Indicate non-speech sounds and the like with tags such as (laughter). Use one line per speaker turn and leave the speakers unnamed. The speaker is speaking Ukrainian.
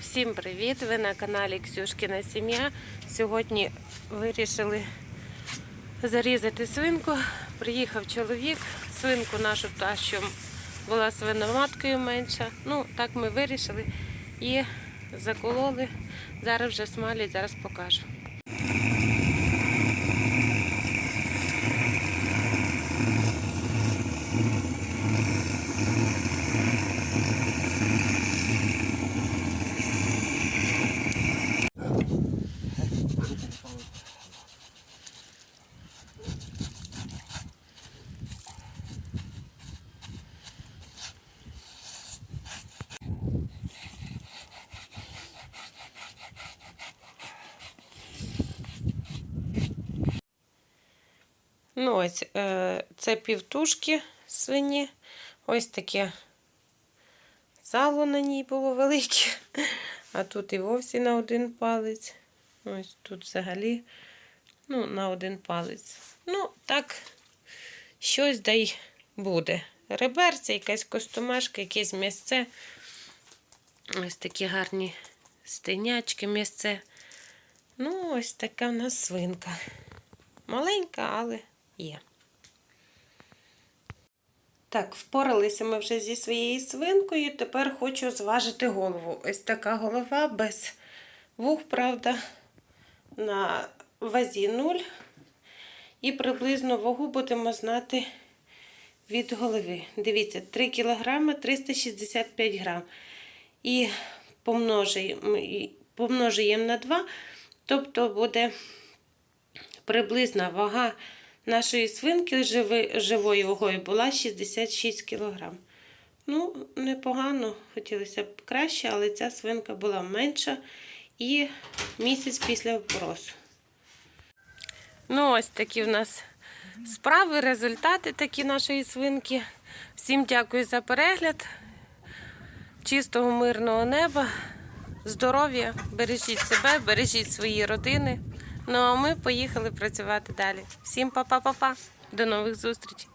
Всім привіт! Ви на каналі Ксюшкіна Сім'я. Сьогодні вирішили зарізати свинку. Приїхав чоловік, свинку нашу та, що була свиноматкою менша. Ну, так ми вирішили і закололи. Зараз вже смалять, зараз покажу. Ну, ось е, це півтушки свині. Ось таке сало на ній було велике. (laughs) А тут і вовсі на один палець. Ось тут взагалі ну, на один палець. Ну, так, щось да й буде. Реберця, якась костомашка, якесь м'ясце. Ось такі гарні стенячки, м'ясце. Ну, ось така в нас свинка. Маленька, але є. Так, впоралися ми вже зі своєю свинкою. Тепер хочу зважити голову. Ось така голова без вух, правда, на вазі 0. І приблизно вагу будемо знати від голови. Дивіться, 3 кг 365 грам. І помножуємо, і помножуємо на 2, тобто буде приблизна вага нашої свинки живою вагою була 66 кг. Ну, непогано, хотілося б краще, але ця свинка була менша і місяць після впросу. Ну, ось такі в нас справи, результати такі нашої свинки. Всім дякую за перегляд. Чистого мирного неба, здоров'я, бережіть себе, бережіть свої родини. Ну а ми поїхали працювати далі. Всім па-па-па-па. До нових зустрічей!